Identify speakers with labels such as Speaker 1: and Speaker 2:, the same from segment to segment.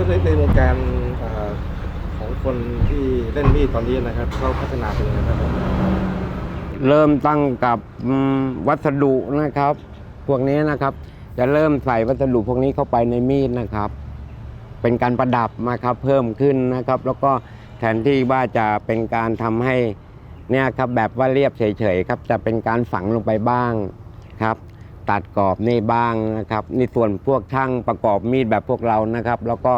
Speaker 1: ก็ในในวงการอของคนที่เล่นมีดตอนนี้นะครับเขาพัฒนาเป็นยังไงบ้างครับ
Speaker 2: เริ่มตั้งกับวัสดุนะครับ พวกนี้นะครับ จะเริ่มใส่วัสดุพวกนี้เข้าไปในมีดนะครับ เป็นการประดับนะครับเพิ่มขึ้นนะครับ แล้วก็แทนที่ว่าจะเป็นการทำให้เนี่ยครับแบบว่าเรียบเฉยๆครับจะเป็นการฝังลงไปบ้างครับ ตัดกรอบนี่บ้างนะครับนี่ส่วนพวกช่างประกอบมีดแบบพวกเรานะครับ แล้วก็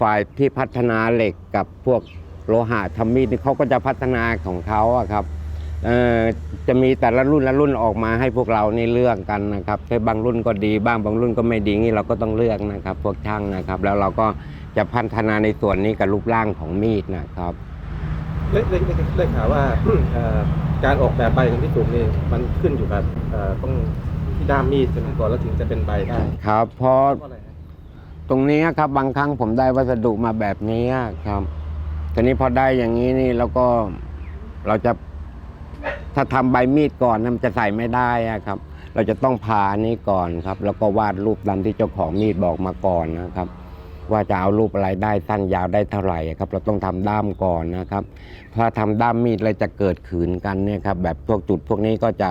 Speaker 2: ฝ่ายที่พัฒนาเหล็กกับพวกโลหะทำมีดนี่เขาก็จะพัฒนาของเขาอะครับจะมีแต่ละรุ่นละรุ่นออกมาให้พวกเรานี่เลือกกันนะครับถ้าบางรุ่นก็ดีบ้างบางรุ่นก็ไม่ดีนี่เราก็ต้องเลือกนะครับ พวกช่างนะครับ แล้วเราก็จะพัฒนาในส่วนนี้กับรูปร่างของมีดนะครับ
Speaker 1: เล่เล่เล่เล่ข่าวว่าการออกแบบใบของพี่ตุ่มนี่มันขึ้นอยู่กับต้อง ที่ด้ามมีดใช่ไหมก่อนแล้วถึงจะเป็นใบได้
Speaker 2: ครับเพราะ
Speaker 1: เพราะอะไรฮะ
Speaker 2: ตรงนี้ครับบางครั้งผมได้วัสดุมาแบบนี้ครับทีนี้พอได้อย่างนี้นี่แล้วก็เราจะถ้าทำใบมีดก่อนนะมันจะใส่ไม่ได้อะครับ เราจะต้องผ่าอันนี้ก่อนครับ แล้วก็วาดรูปตามที่เจ้าของมีดบอกมาก่อนนะครับ ว่าจะเอารูปอะไรได้สั้นยาวได้เท่าไหร่ครับ เราต้องทำด้ามก่อนนะครับ ถ้าทำด้ามมีดเลยจะเกิดขืนกันเนี่ยครับแบบพวกจุดพวกนี้ก็จะ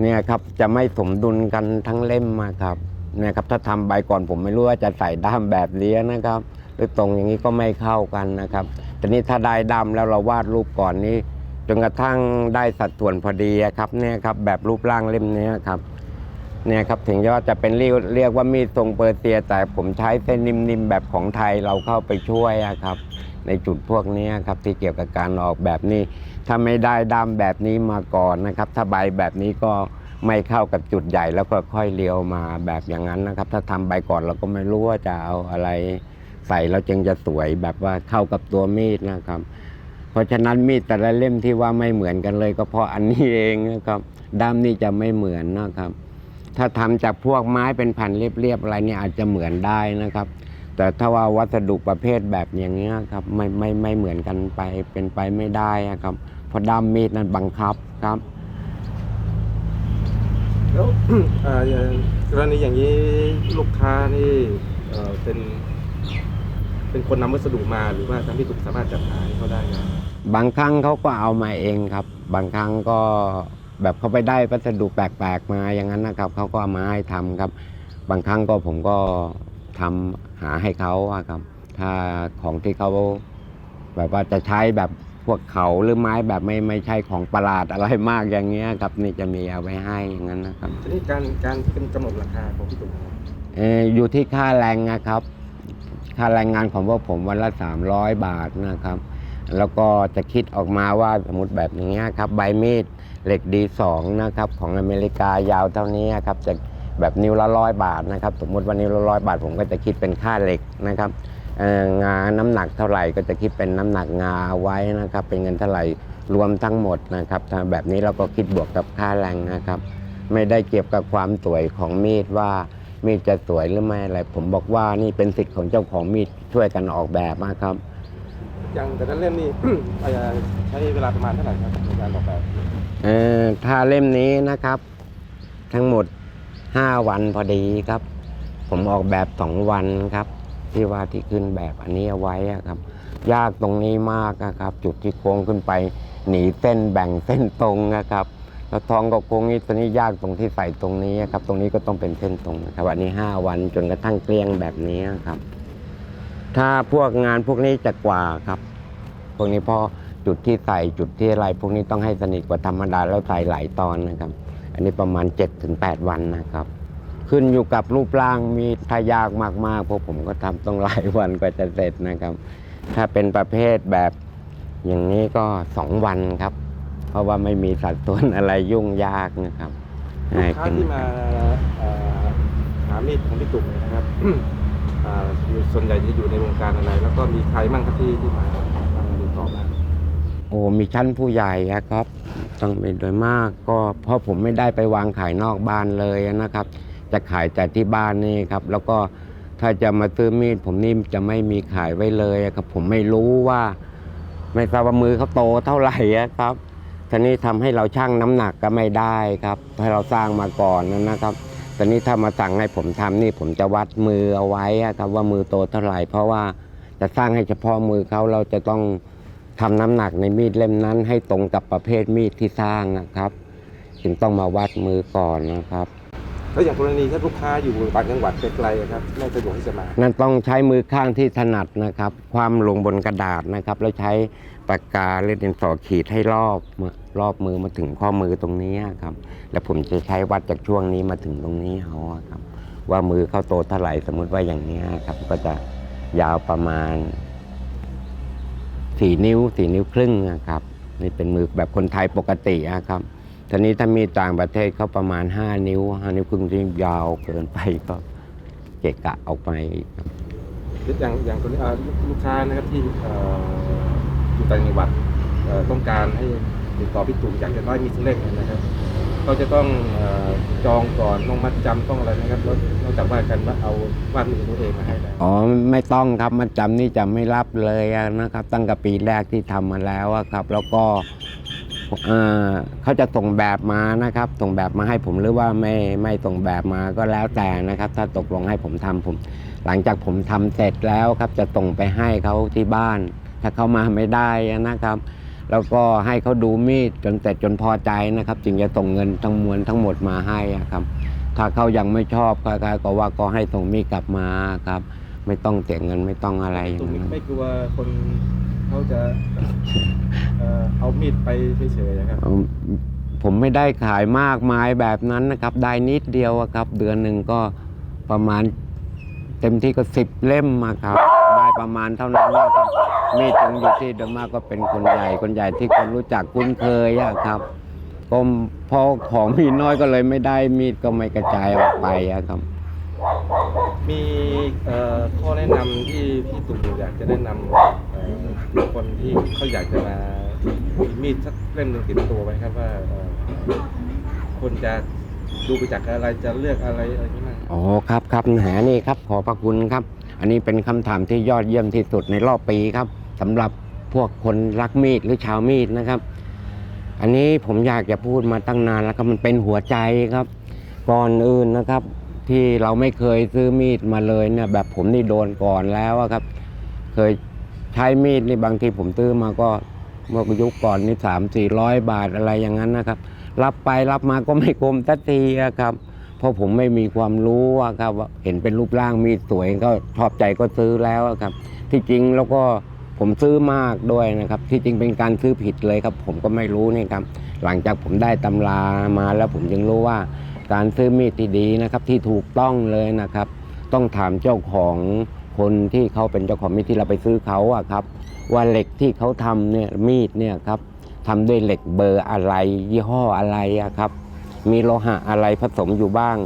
Speaker 2: เนี่ยครับจะไม่สมดุลกันทั้งเล่มมาครับเนี่ยครับ ถ้าทำใบก่อนผมไม่รู้ว่าจะใส่ด้ามแบบนี้นะครับหรือตรงอย่างนี้ก็ไม่เข้ากันนะครับแต่นี้ถ้าได้ด้ามแล้วเราวาดรูปก่อนนี้จนกระทั่งได้สัดส่วนพอดีครับเนี่ยครับแบบรูปร่างเล่มนี้ครับเนี่ยครับถึงจะว่าจะเป็นเรียกเรียกว่ามีดทรงเปอร์เซีย แต่ผมใช้เส้นนิ่มๆแบบของไทยเราเข้าไปช่วยอะครับ ในจุดพวกนี้ครับที่เกี่ยวกับการออกแบบนี้ ถ้าไม่ได้ด้ามแบบนี้มาก่อนนะครับ ถ้าใบแบบนี้ก็ไม่เข้ากับจุดใหญ่แล้วก็ค่อยเลี้ยวมาแบบอย่างนั้นนะครับ ถ้าทำใบก่อนเราก็ไม่รู้ว่าจะเอาอะไรใส่แล้วจึงจะสวยแบบว่าเข้ากับตัวมีดนะครับ เพราะฉะนั้นมีดแต่ละเล่มที่ว่าไม่เหมือนกันเลย ก็เพราะอันนี้เองนะครับด้ามนี่จะไม่เหมือนนะครับ ถ้าทำจากพวกไม้เป็นแผ่นเรียบๆอะไรเนี่ยอาจจะเหมือนได้นะครับ แต่ถ้าว่าวัสดุประเภทแบบอย่างเงี้ยครับไม่ไม่ไม่เหมือนกันไปเป็นไปไม่ได้อะครับ พราะด้ามมีดนั้นบังคับครับ
Speaker 1: แล้วเอ่ออย่างกรณีอย่างนี้ลูกค้านี่เอ่อเป็น เป็นคนนำวัสดุมาหรือว่าทางพี่ตุ่มสามารถจัดหาให้เขาได้ไหม
Speaker 2: บางครั้งเขาก็เอามาเองครับ บางครั้งก็แบบเขาไปได้วัสดุแปลกๆมาอย่างนั้นนะครับเขาก็เอามาให้ทำครับ บางครั้งก็ผมก็ทำหาให้เขาอะครับ ถ้าของที่เขาแบบว่าจะใช้แบบพ วกเขาหรือไม้แบบไม่ไม่ใช่ของประหลาดอะไรมากอย่างเงี้ยครับนี่จะมีเอาไว้ให้อย่างนั้นนะครับ
Speaker 1: ทีนี้การการเป็นกำหนดราคาของพี่ตุ่มนะครับ
Speaker 2: เอ่ออยู่ที่ค่าแรงนะครับ ค่าแรงงานของพวกผมวันละ 300 บาทนะครับ แล้วก็จะคิดออกมาว่าสมมติแบบอย่างเงี้ยครับใบมีดเหล็กดีสองนะครับของอเมริกายาวเท่านี้ครับจะแบบนิ้วละร้อยบาทนะครับ สมมติว่านิ้วละร้อยบาท ผมก็จะคิดเป็นค่าเหล็กนะครับเอ่อ งาน้ำหนักเท่าไหร่ก็จะคิดเป็นน้ำหนักงาไว้นะครับ เป็นเงินเท่าไหร่รวมทั้งหมดนะครับถ้าแบบนี้เราก็คิดบวกกับค่าแรงนะครับ ไม่ได้เกี่ยวกับความสวยของมีดว่ามีดจะสวยหรือไม่อะไร ผมบอกว่านี่เป็นสิทธิ์ของเจ้าของมีดช่วยกันออกแบบนะครับ
Speaker 1: อย่างแต่ละเล่มนี่เอ่อใช้เวลาประมาณเท่าไหร่ครับในการออกแบบ
Speaker 2: เอ่อถ้าเล่มนี้นะครับ ทั้งหมด 5 วันพอดีครับ ผมออกแบบ 2 วันครับ ที่ว่าที่ขึ้นแบบอันนี้เอาไว้ครับ ยากตรงนี้มากนะครับ จุดที่โค้งขึ้นไป หนีเส้นแบ่งเส้นตรงนะครับแล้วทองกับโค้งนี้ตัวนี้ยากตรงที่ใส่ตรงนี้ครับ ตรงนี้ก็ต้องเป็นเส้นตรงนะครับอันนี้ 5 วันจนกระทั่งเกลี้ยงแบบนี้ครับ ถ้าพวกงานพวกนี้จะกว่าครับพวกนี้พราะจุดที่ใส่จุดที่อะไรพวกนี้ต้องให้สนิทกว่าธรรมดาแล้วใส่หลายตอนนะครับ อันนี้ประมาณ 7-8 วันนะครับ ขึ้นอยู่กับรูปร่างมีถ้ายากมากๆพวกผมก็ทำต้องหลายวันกว่าจะเสร็จนะครับ ถ้าเป็นประเภทแบบอย่างนี้ก็2วันครับ เพราะว่าไม่มีสัดส่วนอะไรยุ่งยากนะครับ
Speaker 1: ลู
Speaker 2: ง่าย
Speaker 1: กค้า
Speaker 2: ขึ้น
Speaker 1: ที่มาเอ่อหามีดของพี่ตุ่มเนี่ยนะครับอ่าอยู่ส่วนใหญ่จะอยู่ในวงการอะไร แล้วก็มีใครบ้างครับที่ที่มาทำติดต่อมา
Speaker 2: โอ้มีชั้นผู้ใหญ่อะครับต้องเป็นโดยมากก็เพราะผมไม่ได้ไปวางขายนอกบ้านเลยนะครับ จะขายแต่ที่บ้านนี่ครับ แล้วก็ถ้าจะมาซื้อมีด ผมนี่จะไม่มีขายไว้เลยครับ ผมไม่รู้ว่า ไม่ทราบว่ามือเขาโตเท่าไหร่ครับทีนี้ทำให้เราชั่งน้ำหนักก็ไม่ได้ครับให้เราสร้างมาก่อนนะครับตอนนี้ถ้ามาสั่งให้ผมทำนี่ผมจะวัดมือเอาไว้ครับว่ามือโตเท่าไหร่ เพราะว่าจะสร้างให้เฉพาะมือเขาเราจะต้องทำน้ำหนักในมีดเล่มนั้น ให้ตรงกับประเภทมีดที่สร้างนะครับ จึงต้องมาวัดมือก่อนนะครับ
Speaker 1: แล้วอย่างกรณีถ้าลูกค้าอยู่ต่างจังหวัดไกลๆครับไม่สะดวกที่จะมา
Speaker 2: นั่นต้องใช้มือข้างที่ถนัดนะครับ ความลงบนกระดาษนะครับ แล้วใช้ปากกาหรือดินสอขีดให้รอบรอบมือมาถึงข้อมือตรงนี้ครับ แล้วผมจะใช้วัดจากช่วงนี้มาถึงตรงนี้เอาครับ ว่ามือเขาโตเท่าไหร่สมมุติว่าอย่างนี้ครับ ก็จะยาวประมาณสี่นิ้วสี่นิ้วครึ่งนะครับ นี่เป็นมือแบบคนไทยปกติอะครับ ทีนี้ถ้ามีต่างประเทศเขาประมาณ 5 นิ้ว5นิ้วครึ่งที่ยาวเกินไปก็เกะกะออกไปครับ
Speaker 1: อย่างอย่างคนอ่าลูกค้านะครับที่เอ่ออยู่ต่างจังหวัดเอ่อต้องการให้ติดต่อพี่ตุ่มอยากจะได้มีดเล่มเนี่ยนะครับเราจะต้องเอ่อจองก่อนต้องมัดจำต้องอะไรนะครับแล้วนอกจากว่ากันว่าเอาวาดมือตัวเองมาให้ได้
Speaker 2: อ๋อไม่ต้องครับมาจำนี่จะไม่รับเลยอะนะครับ ตั้งแต่ปีแรกที่ทำมาแล้วอะครับ แล้วก็ เออเขาจะส่งแบบมานะครับส่งแบบมาให้ผมหรือว่าไม่ไม่ส่งแบบมาก็แล้วแต่นะครับ ถ้าตกลงให้ผมทำผม หลังจากผมทำเสร็จแล้วครับจะส่งไปให้เขาที่บ้าน ถ้าเขามาไม่ได้นะครับ แล้วก็ให้เขาดูมีดจนเสร็จจนพอใจนะครับ จึงจะส่งเงินทั้งมวลทั้งหมดมาให้ครับ ถ้าเขายังไม่ชอบก็ว่าก็ให้ส่งมีดกลับมาครับ ไม่ต้องเสียเงินไม่ต้องอะไรอ
Speaker 1: ตุ่
Speaker 2: ย่ามงนั้น
Speaker 1: ไม่กลัวคนเขาจะเอ่อเอามีดไปเฉยๆนะครับ
Speaker 2: เอาผมไม่ได้ขายมากมายแบบนั้นนะครับ ได้นิดเดียวอะครับ เดือนหนึ่งก็ประมาณเต็มที่ก็สิบเล่มมาครับ ได้ประมาณเท่านั้นนะครับมีดตรงอยู่ที่เดยวมากก็เป็นคนใหญ่คนใหญ่ที่คนรู้จักคุ้นเคยอะครับก็พอของมีน้อยก็เลยไม่ได้มีดก็ไม่กระจายออกไปอะครับ
Speaker 1: มีเอ่อข้อแนะนำที่พี่ตุ่มอยากจะแนะนำเอ่อคนที่เขาอยากจะมามีมีดสักเล่มหนึ่งติดตัวไว้ครับว่าเอ่อคนจะดูไปจากอะไรจะเลือกอะไรอะไรนี้บ้าง
Speaker 2: อ๋อครับครับแหมนี่ครับขอบพระคุณครับ อันนี้เป็นคำถามที่ยอดเยี่ยมที่สุดในรอบปีครับสำหรับพวกคนรักมีดหรือชาวมีดนะครับ อันนี้ผมอยากจะพูดมาตั้งนานแล้วครับมันเป็นหัวใจครับ ก่อนอื่นนะครับ ที่เราไม่เคยซื้อมีดมาเลยเนี่ยแบบผมนี่โดนก่อนแล้วครับ เคยใช้มีดนี่บางทีผมซื้อมาก็เมื่อยุคก่อนนี่สามสี่ร้อยบาทอะไรอย่างนั้นนะครับ รับไปรับมาก็ไม่คมสักทีครับ เพราะผมไม่มีความรู้ครับว่าเห็นเป็นรูปร่างมีดสวยก็ชอบใจก็ซื้อแล้วครับ ที่จริงแล้วก็ผมซื้อมากด้วยนะครับ ที่จริงเป็นการซื้อผิดเลยครับ ผมก็ไม่รู้นี่ครับ หลังจากผมได้ตำรามาแล้วผมจึงรู้ว่า การซื้อมีดที่ดีนะครับที่ถูกต้องเลยนะครับ ต้องถามเจ้าของคนที่เขาเป็นเจ้าของมีดที่เราไปซื้อเขาอะครับ ว่าเหล็กที่เขาทำเนี่ยมีดเนี่ยครับทำด้วยเหล็กเบอร์อะไร ยี่ห้ออะไรอะครับ มีโลหะอะไรผสมอยู่บ้าง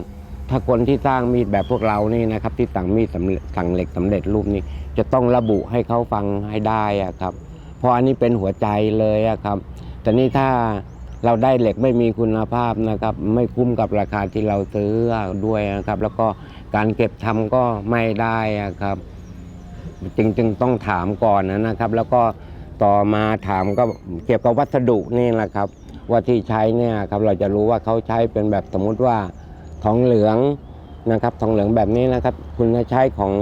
Speaker 2: ถ้าคนที่สร้างมีดแบบพวกเรานี่นะครับ ที่สั่งมีดสำเร็จสั่งเหล็กสำเร็จรูปนี้ จะต้องระบุให้เขาฟังให้ได้อะครับเพราะอันนี้เป็นหัวใจเลยอะครับแต่นี่ถ้า เราได้เหล็กไม่มีคุณภาพนะครับ ไม่คุ้มกับราคาที่เราซื้อด้วยนะครับ แล้วก็การเก็บทำก็ไม่ได้อะครับจึงจึงต้องถามก่อนนะครับ แล้วก็ต่อมาถามก็เกี่ยวกับวัสดุนี่แหละครับ ว่าที่ใช้เนี่ยครับเราจะรู้ว่าเขาใช้เป็นแบบสมมุติว่าทองเหลืองนะครับ ทองเหลืองแบบนี้นะครับ คุณจะใช้ของ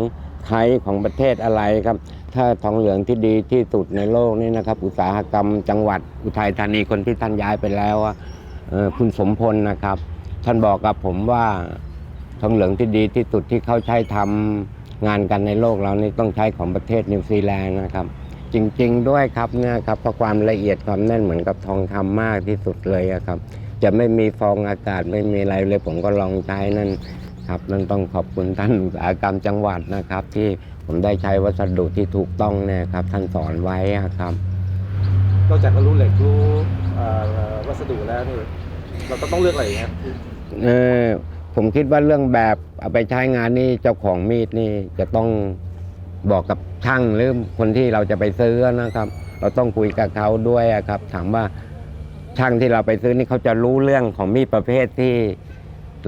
Speaker 2: ใครของประเทศอะไรครับ ถ้าทองเหลืองที่ดีที่สุดในโลกนี่นะครับ อุตสาหกรรมจังหวัดอุทัยธานีคนที่ท่านย้ายไปแล้วคุณสมพลนะครับ ท่านบอกกับผมว่าทองเหลืองที่ดีที่สุดที่เขาใช้ทำงานกันในโลกเรานี่ต้องใช้ของประเทศนิวซีแลนด์นะครับ จริง ๆ ด้วยครับเนี่ยครับเพราะความละเอียดความแน่นเหมือนกับทองคำมากที่สุดเลยครับ จะไม่มีฟองอากาศไม่มีอะไรเลยผมก็ลองใช้นั่นครับนั่นต้องขอบคุณท่านอุตสาหกรรมจังหวัดนะครับที่ ผมได้ใช้วัสดุที่ถูกต้องเนี่ยครับ ท่านสอนไว้อะครับ
Speaker 1: นอกจากเรารู้เหล็กรู้เอ่อวัสดุแล้วนี่เราก็ต้องเลือกอะไรอีกครับ
Speaker 2: เออผมคิดว่าเรื่องแบบเอาไปใช้งานนี่เจ้าของมีดนี่จะต้องบอกกับช่างหรือคนที่เราจะไปซื้อนะครับ เราต้องคุยกับเขาด้วยอะครับ ถามว่าช่างที่เราไปซื้อนี่เขาจะรู้เรื่องของมีดประเภทที่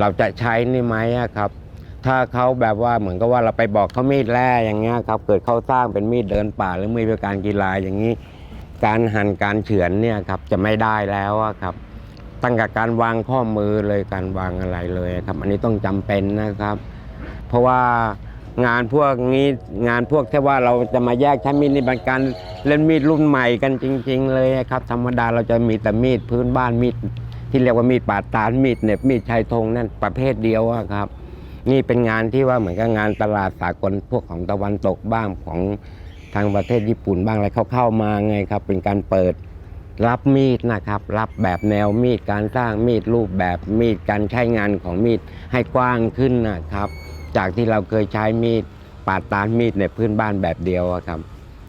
Speaker 2: เราจะใช้นี่ไหมอะครับ ถ้าเขาแบบว่าเหมือนกับว่าเราไปบอกเขามีดแร่อย่างเงี้ยครับเกิดเขาสร้างเป็นมีดเดินป่าหรือมีดเพื่อการกีฬาอย่างนี้ การหั่นการเฉือนเนี่ยครับจะไม่ได้แล้วอะครับ ตั้งแต่การวางข้อมือเลยการวางอะไรเลยครับ อันนี้ต้องจำเป็นนะครับ เพราะว่างานพวกนี้งานพวกที่ว่าเราจะมาแยกใช้มีดนี่เป็นการเล่นมีดรุ่นใหม่กันจริง ๆ เลยครับ ธรรมดาเราจะมีแต่มีดพื้นบ้านมีดที่เรียกว่ามีดปาดตาลมีดเน็บมีดชายธงนั่นประเภทเดียวครับ นี่เป็นงานที่ว่าเหมือนกับงานตลาดสากลพวกของตะวันตกบ้างของทางประเทศญี่ปุ่นบ้างอะไรเขาเข้ามาไงครับ เป็นการเปิดรับมีดนะครับ รับแบบแนวมีดการสร้างมีดรูปแบบมีดการใช้งานของมีดให้กว้างขึ้นนะครับ จากที่เราเคยใช้มีดปาดตาลมีดในพื้นบ้านแบบเดียวอะครับ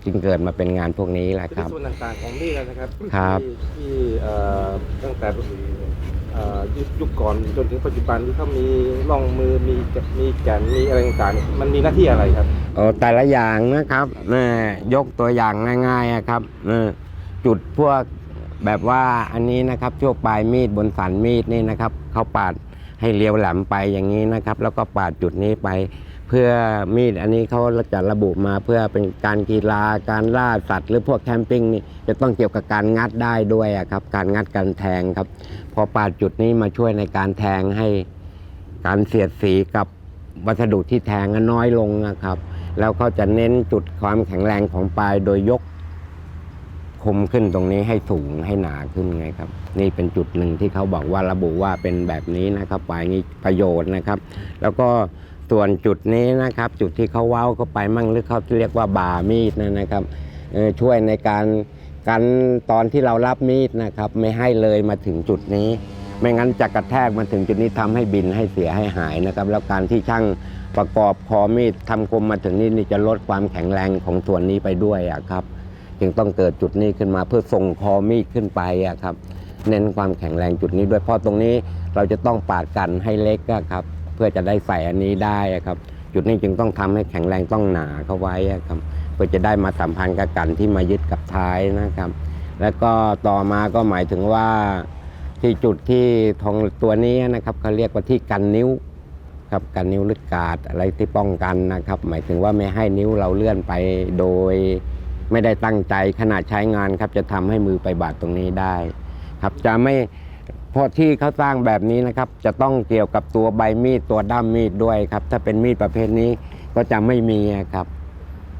Speaker 2: จึงเกิดมาเป็นงานพวกนี้แหละ
Speaker 1: คือ
Speaker 2: ครับ
Speaker 1: ส่วนต่างๆของมีดนะครับ
Speaker 2: ครับ
Speaker 1: ที่ที่เอ่อตั้งแต่เอ่อ ยุคยุคก่อนจนถึงปัจจุบันที่เขามีล่องมือมีมีแกนมีอะไรต่างๆมันมีหน้าที่อะไรครับ
Speaker 2: เออแต่ละอย่างนะครับเนี่ยยกตัวอย่างง่ายๆครับนี่จุดพวกแบบว่าอันนี้นะครับช่วงปลายมีดบนสันมีดนี่นะครับเขาปาดให้เลี้ยวแหลมไปอย่างนี้นะครับ แล้วก็ปาดจุดนี้ไป พื่อมีดอันนี้เขาจะระบุมาเพื่อเป็นการกีฬาการล่าสัตว์ หรือพวกแคมปิ้งนี่จะต้องเกี่ยวกับการงัดได้ด้วยครับ การงัดการแทงครับ พอปาดจุดนี้มาช่วยในการแทงให้การเสียดสีกับวัสดุที่แทงน้อยลงนะครับ แล้วเขาจะเน้นจุดความแข็งแรงของปลายโดยยกคมขึ้นตรงนี้ให้สูงให้หนาขึ้นไงครับ นี่เป็นจุดหนึ่งที่เขาบอกว่าระบุว่าเป็นแบบนี้นะครับปลายนี้ประโยชน์นะครับ แล้วก็ ส่วนจุดนี้นะครับ จุดที่เขาเว้าเข้าไปมั่งหรือเขาเรียกว่าบ่ามีดนะนะครับช่วยในการกันตอนที่เรารับมีดนะครับ ไม่ให้เลยมาถึงจุดนี้ ไม่งั้นจะกระแทกมาถึงจุดนี้ทำให้บินให้เสียให้หายนะครับ แล้วการที่ช่างประกอบคอมีดทำคมมาถึงนี่นี่จะลดความแข็งแรงของส่วนนี้ไปด้วยอะครับจึงต้องเกิดจุดนี้ขึ้นมาเพื่อส่งคอมีดขึ้นไปอะครับ เน้นความแข็งแรงจุดนี้ด้วยเพราะตรงนี้เราจะต้องปาดกันให้เล็กอะครับ เพื่อจะได้ใส่อันนี้ได้ครับ จุดนี้จึงต้องทำให้แข็งแรงต้องหนาเข้าไว้ครับเพื่อจะได้มาสัมพันธ์กับกันที่มายึดกับท้ายนะครับ แล้วก็ต่อมาก็หมายถึงว่าที่จุดที่ทองตัวนี้นะครับเขาเรียกว่าที่กันนิ้วครับกันนิ้วหรือกาดอะไรที่ป้องกันนะครับ หมายถึงว่าไม่ให้นิ้วเราเลื่อนไปโดย ไม่ได้ตั้งใจขณะใช้งานครับจะทำให้มือไปบาดตรงนี้ได้ ครับจะไม่ เพราะที่เขาสร้างแบบนี้นะครับ จะต้องเกี่ยวกับตัวใบมีดตัวด้ามมีดด้วยครับ ถ้าเป็นมีดประเภทนี้ก็จะไม่มีครับ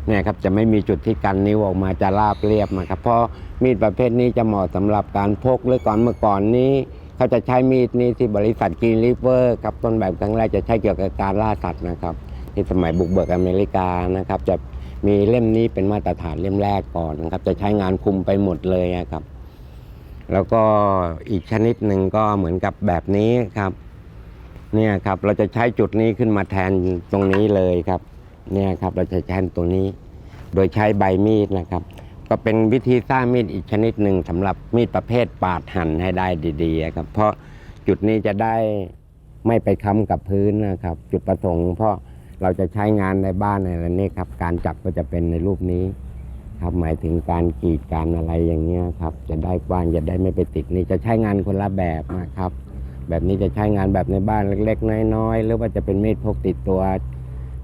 Speaker 2: เนี่ยครับจะไม่มีจุดที่กันนิ้วออกมาจะราบเรียบนะครับเพราะมีดประเภทนี้จะเหมาะสำหรับการพกหรือก่อนเมื่อก่อนนี้เขาจะใช้มีดนี้ที่บริษัทกรีนริเวอร์ครับต้นแบบครั้งแรกจะใช้เกี่ยวกับการล่าสัตว์นะครับ ที่สมัยบุกเบิกอเมริกานะครับ จะมีเล่มนี้เป็นมาตรฐานเล่มแรกก่อนนะครับ จะใช้งานคุมไปหมดเลยนะครับ แล้วก็อีกชนิดหนึ่งก็เหมือนกับแบบนี้ครับ เนี่ยครับเราจะใช้จุดนี้ขึ้นมาแทนตรงนี้เลยครับ เนี่ยครับเราจะแทนตัวนี้ โดยใช้ใบมีดนะครับ ก็เป็นวิธีสร้างมีดอีกชนิดหนึ่งสำหรับมีดประเภทปาดหั่นให้ได้ดีๆครับ เพราะจุดนี้จะได้ไม่ไปค้ำกับพื้นนะครับ จุดประสงค์เพราะเราจะใช้งานในบ้านในอะไรนี่ครับ การจับก็จะเป็นในรูปนี้ ครับหมายถึงการกรีดการอะไรอย่างเงี้ยครับจะได้กว้างจะได้ไม่ไปติดนี่จะใช้งานคนละแบบนะครับ แบบนี้จะใช้งานแบบในบ้านเล็ก ๆ น้อยๆหรือว่าจะเป็นมีดพกติดตัว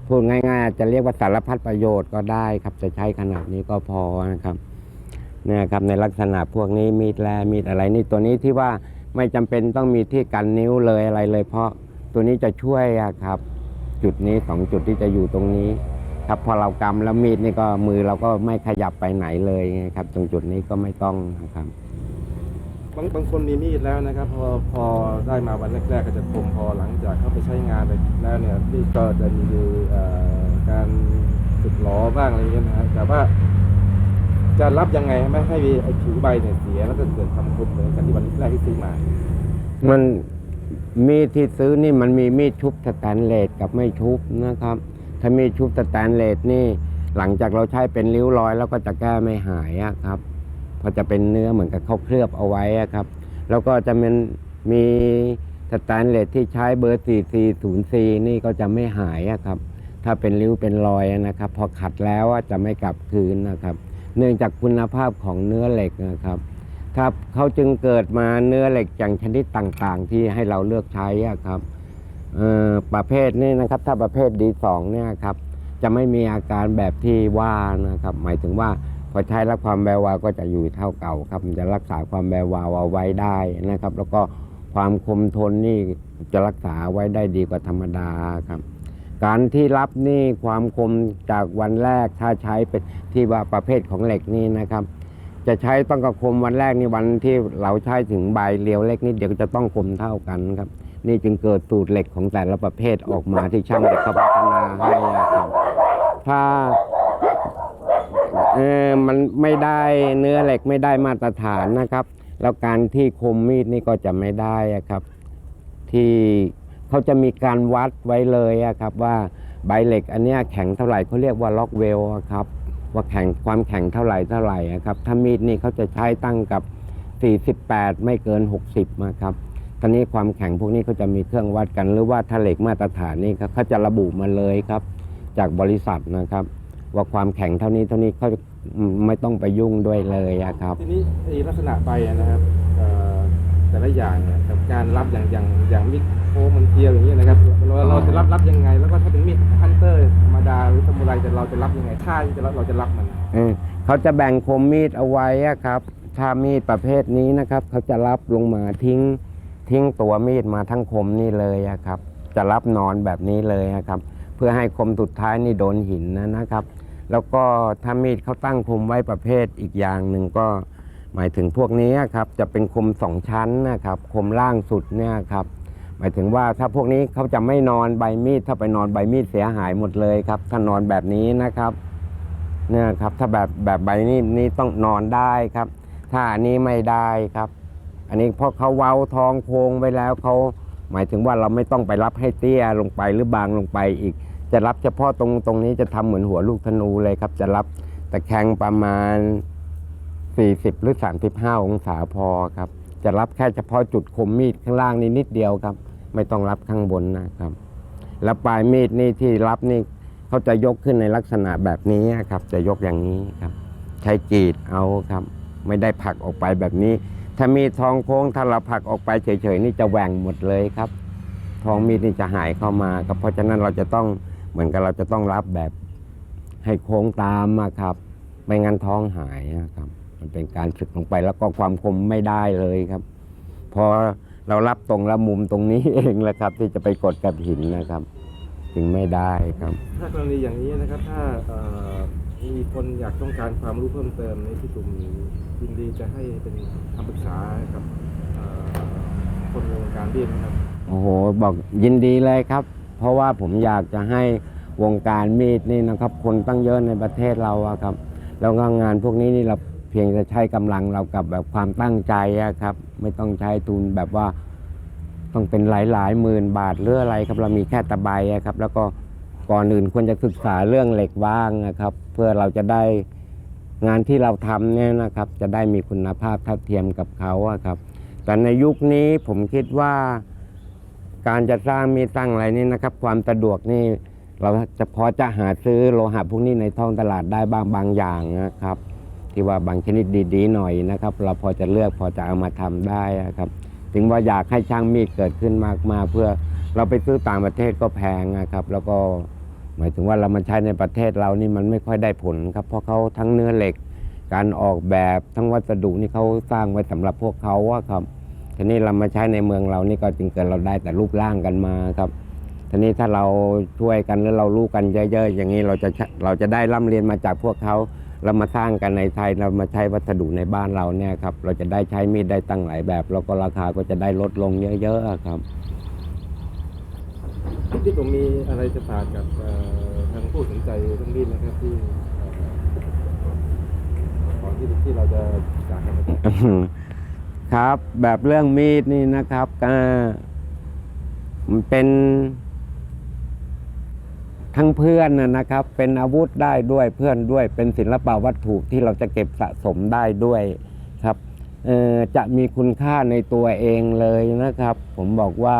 Speaker 2: พูดง่ายๆ จะเรียกว่าสารพัดประโยชน์ก็ได้ครับ จะใช้ขนาดนี้ก็พอนะครับเนี่ยครับในลักษณะพวกนี้มีดแลมีดอะไรนี่ตัวนี้ที่ว่าไม่จำเป็นต้องมีที่กันนิ้วเลยอะไรเลย เพราะตัวนี้จะช่วยครับ จุดนี้สองจุดที่จะอยู่ตรงนี้ ครับพอเรากำแล้วมีดนี่ก็มือเราก็ไม่ขยับไปไหนเลยไงครับ ตรงจุดนี้ก็ไม่ต้องนะครับ
Speaker 1: บางบางคนมีมีดแล้วนะครับ พอพอได้มาวันแรก ๆ ก็จะคมพอหลังจากเข้าไปใช้งานไปแล้วเนี่ยมีดก็จะมีเอ่อการสึกหลอบ้างอะไรอย่างเงี้ยนะฮะแต่ว่า จะรับยังไงไม่ให้ไอ้ผิวใบเนี่ยเสียแล้วก็เกิดความคมเหมือนกันที่วันแรกที่ซื้อมา
Speaker 2: มันมีดที่ซื้อนี่มันมีมีดชุบสแตนเลสกับไม่ชุบนะครับ ถ้ามีชุบสแตนเลสนี่ หลังจากเราใช้เป็นริ้วรอย แล้วก็จะแก้ไม่หายอะครับเพราะจะเป็นเนื้อเหมือนกับเขาเคลือบเอาไว้อะครับ แล้วก็จะเป็นมีสแตนเลสที่ใช้เบอร์ 440C นี่ก็จะไม่หายอะครับ ถ้าเป็นริ้วเป็นรอยนะครับ พอขัดแล้วจะไม่กลับคืนนะครับ เนื่องจากคุณภาพของเนื้อเหล็กนะครับครับเขาจึงเกิดมาเนื้อเหล็กอย่างชนิดต่างๆ ที่ให้เราเลือกใช้อะครับ ประเภทนี้นะครับ ถ้าประเภท D2 เนี่ยครับจะไม่มีอาการแบบที่ว่านะครับ หมายถึงว่าพอใช้แล้วความแวววาวก็จะอยู่เท่าเก่าครับมันจะรักษาความแวววาวเอาไว้ได้นะครับ แล้วก็ความคมทนนี่จะรักษาไว้ได้ดีกว่าธรรมดาครับ การที่รับนี่ความคมจากวันแรกถ้าใช้เป็นที่ว่าประเภทของเหล็กนี่นะครับ จะใช้ต้องกระคมวันแรกนี่วันที่เราใช้ถึงใบเรียวเล็กนี่เดี๋ยวจะต้องคมเท่ากันครับ นี่จึงเกิดสูตรเหล็กของแต่ละประเภทออกมาที่ช่างเหล็กเขาพัฒนาให้นะครับ ถ้าเออมันไม่ได้เนื้อเหล็กไม่ได้มาตรฐานนะครับ แล้วการที่คมมีดนี่ก็จะไม่ได้ครับ ที่เขาจะมีการวัดไว้เลยครับ ว่าใบเหล็กอันนี้แข็งเท่าไหร่เขาเรียกว่าล็อกเวลครับ ว่าแข็งความแข็งเท่าไหร่เท่าไหร่ครับ ถ้ามีดนี่เขาจะใช้ตั้งกับ 48 ไม่เกิน 60มาครับ ตอนนี้ความแข็งพวกนี้เขาจะมีเครื่องวัดกัน หรือว่าถ้าเหล็กมาตรฐานนี่ครับเขาจะระบุมาเลยครับ จากบริษัทนะครับ ว่าความแข็งเท่านี้เท่านี้เขาไม่ต้องไปยุ่งด้วยเลยอะครับ
Speaker 1: ทีนี้ไอ้ลักษณะใบอะนะครับเอ่อแต่ละอย่างเนี่ยกับการรับอย่างอย่างอย่างมีดโค้งมันเทียวอย่างนี้ยนะครับเราเราจะรับรับยังไง แล้วก็ถ้าเป็นมีดฮันเตอร์ธรรมดาหรือซามูไรจะเราจะรับยังไงท่าที่จะรับเราจะรับมัน
Speaker 2: เออเขาจะแบ่งคมมีดเอาไว้อะครับ ถ้ามีดประเภทนี้นะครับ เขาจะรับลงมาทิ้ง ทิ้งตัวมีดมาทั้งคมนี่เลยครับ จะรับนอนแบบนี้เลยครับ เพื่อให้คมสุดท้ายนี่โดนหินนะนะครับ แล้วก็ถ้ามีดเขาตั้งคมไว้ประเภทอีกอย่างหนึ่งก็หมายถึงพวกนี้ครับจะเป็นคมสองชั้นนะครับ คมล่างสุดเนี่ยครับ หมายถึงว่าถ้าพวกนี้เขาจะไม่นอนใบมีด ถ้าไปนอนใบมีดเสียหายหมดเลยครับ ถ้านอนแบบนี้นะครับเนี่ยครับถ้าแบบแบบใบนี้นี่ต้องนอนได้ครับ ถ้าอันนี้ไม่ได้ครับ อันนี้พราะเขาเว้าทองโค้งไว้แล้วเขาหมายถึงว่าเราไม่ต้องไปรับให้เตี้ยลงไปหรือบางลงไปอีก จะรับเฉพาะตรงตรงนี้จะทำเหมือนหัวลูกธนูเลยครับ จะรับตะแคงประมาณ 40 หรือ 35 องศาพอครับ จะรับแค่เฉพาะจุดคมมีดข้างล่างนี่นิดเดียวครับ ไม่ต้องรับข้างบนนะครับ แล้วปลายมีดนี่ที่รับนี่เขาจะยกขึ้นในลักษณะแบบนี้ครับ จะยกอย่างนี้ครับ ใช้กรีดเอาครับ ไม่ได้ผลักออกไปแบบนี้ ถ้ามีทองโค้งถ้าเราผลักออกไปเฉยๆนี่จะแหว่งหมดเลยครับ ทองมีดนี่จะหายเข้ามาครับ เพราะฉะนั้นเราจะต้องเหมือนกับเราจะต้องรับแบบให้โค้งตามอะครับ ไม่งั้นท้องหายอะครับ มันเป็นการสึกลงไปแล้วก็ความคมไม่ได้เลยครับ พอเรารับตรงละมุมตรงนี้เองแหละครับ ที่จะไปกดกับหินนะครับ จึงไม่ได้ครับ
Speaker 1: ถ้ากรณีอย่างนี้นะครับถ้า คนอยากต้องการความรู้เพิ่มเติมในที่กลุ่มยินดีจะให้เป็นคำปรึกษากับคนในวงการเรียนะครับ
Speaker 2: โอ้โห บอกยินดีเลยครับ เพราะว่าผมอยากจะให้วงการมีดนี่นะครับ คนตั้งเยอะในประเทศเราอะครับ แล้วก็งานพวกนี้นี่เราเพียงจะใช้กำลังเรากับแบบความตั้งใจอะครับ ไม่ต้องใช้ทุนแบบว่าต้องเป็นหลายหลายหมื่นบาทหรืออะไรครับเรามีแค่ตะไบครับ แล้วก็ ก่อนอื่นควรจะศึกษาเรื่องเหล็กบ้างนะครับ เพื่อเราจะได้งานที่เราทำเนี่ยนะครับ จะได้มีคุณภาพเท่าเทียมกับเขาครับ แต่ในยุคนี้ผมคิดว่าการจะสร้างมีตั้งอะไรนี่นะครับ ความสะดวกนี่เราจะพอจะหาซื้อโลหะพวกนี้ในท้องตลาดได้บ้างบางอย่างนะครับ ที่ว่าบางชนิดดีๆหน่อยนะครับ เราพอจะเลือกพอจะเอามาทำได้นะครับ ถึงว่าอยากให้ช่างมีดเกิดขึ้นมากๆ เพื่อเราไปซื้อต่างประเทศก็แพงนะครับ แล้วก็ หมายถึงว่าเรามาใช้ในประเทศเรานี่มันไม่ค่อยได้ผลครับ เพราะเขาทั้งเนื้อเหล็ก การออกแบบทั้งวัสดุนี่เขาสร้างไว้สำหรับพวกเขาอะครับทีนี้เรามาใช้ในเมืองเรานี่ก็จึงเกิดเราได้แต่รูปร่างกันมาครับทีนี้ถ้าเราช่วยกันแล้วเรารู้กันเยอะๆอย่างนี้เราจะเราจะได้ร่ำเรียนมาจากพวกเขาเรามาสร้างกันในไทยเรามาใช้วัสดุในบ้านเราเนี่ยครับเราจะได้ใช้มีดได้ตั้งหลายแบบ แล้วก็ราคาก็จะได้ลดลงเยอะๆครับ
Speaker 1: ที่ผมมีอะไรจะฝากกับทางผู้สนใจเรื่องนี้นะครับที่ก่อนที่ที่เราจะจากกัน
Speaker 2: ครับ แบบเรื่องมีดนี่นะครับก็มันเป็น ทั้งเพื่อนนะครับ เป็นอาวุธได้ด้วยเพื่อนด้วย เป็นศิลปะวัตถุที่เราจะเก็บสะสมได้ด้วยครับจะมีคุณค่าในตัวเองเลยนะครับ ผมบอกว่า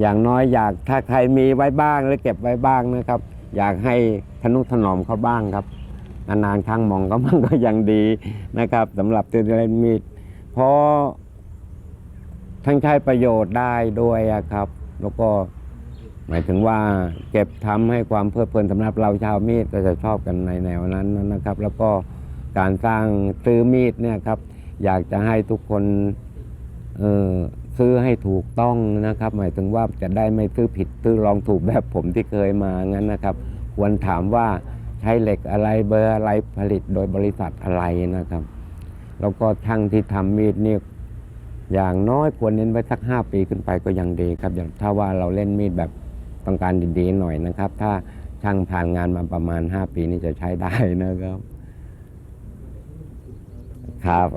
Speaker 2: อย่างน้อยอยากถ้าใครมีไว้บ้างหรือเก็บไว้บ้างนะครับ อยากให้ทนุถนอมเขาบ้างครับนานๆครั้งมองก็มันก็ยังดีนะครับสำหรับตัวเล่นมีดเพราะทั้งใช้ประโยชน์ได้ด้วยครับ แล้วก็หมายถึงว่าเก็บทำให้ความเพลิดเพลินสำหรับเราชาวมีดก็จะชอบกันในแนวนั้นนะครับ แล้วก็การสร้างซื้อมีดเนี่ยครับ อยากจะให้ทุกคนเออ ซื้อให้ถูกต้องนะครับ หมายถึงว่าจะได้ไม่ซื้อผิดซื้อลองถูกแบบผมที่เคยมางั้นนะครับ ควรถามว่าใช้เหล็กอะไรเบอร์อะไรผลิตโดยบริษัทอะไรนะครับ แล้วก็ช่างที่ทำมีดนี่อย่างน้อยควรเน้นไว้สักห้าปีขึ้นไปก็ยังดีครับ อย่างถ้าว่าเราเล่นมีดแบบต้องการดีๆหน่อยนะครับ ถ้าช่างผ่านงานมาประมาณ 5 ปีนี่จะใช้ได้นะครับ ครับ